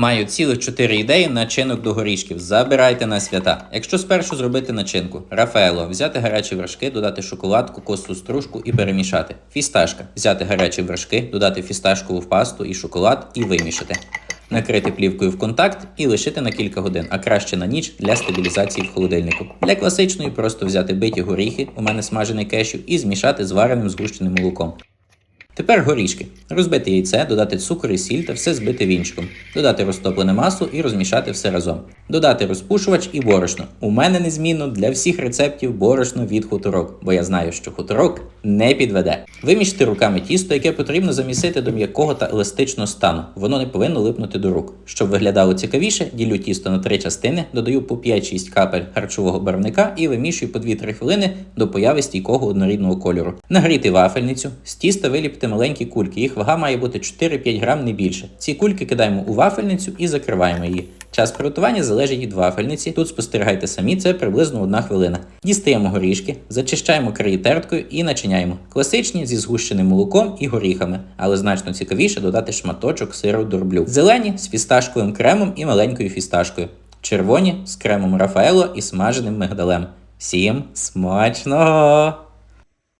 Маю цілих 4 ідеї начинок до горішків. Забирайте на свята. Якщо спершу зробити начинку, Рафаело, взяти гарячі вершки, додати шоколад, кокосову стружку і перемішати. Фісташка, взяти гарячі вершки, додати фісташкову пасту і шоколад і вимішати. Накрити плівкою в контакт і лишити на кілька годин, а краще на ніч для стабілізації в холодильнику. Для класичної просто взяти биті горіхи, у мене смажений кешю, і змішати з вареним згущеним молоком. Тепер горішки. Розбити яйце, додати цукор і сіль та все збити вінчиком. Додати розтоплене масло і розмішати все разом. Додати розпушувач і борошно. У мене незмінно для всіх рецептів борошно від хуторок, бо я знаю, що хуторок не підведе. Виміште руками тісто, яке потрібно замісити до м'якого та еластичного стану. Воно не повинно липнути до рук. Щоб виглядало цікавіше, ділю тісто на три частини, додаю по 5-6 капель харчового барвника і вимішую по 2-3 хвилини до появи стійкого однорідного кольору. Нагріти вафельницю, з тіста виліпте маленькі кульки. Їх вага має бути 4-5 грам не більше. Ці кульки кидаємо у вафельницю і закриваємо її. Час приготування залежить від вафельниці. Тут спостерігайте самі, це приблизно одна хвилина. Дістаємо горішки, зачищаємо краї терткою і начиняємо. Класичні зі згущеним молоком і горіхами, але значно цікавіше додати шматочок сиру дорблю. Зелені з фісташковим кремом і маленькою фісташкою. Червоні з кремом Рафаело і смаженим мигдалем. Всім смачного!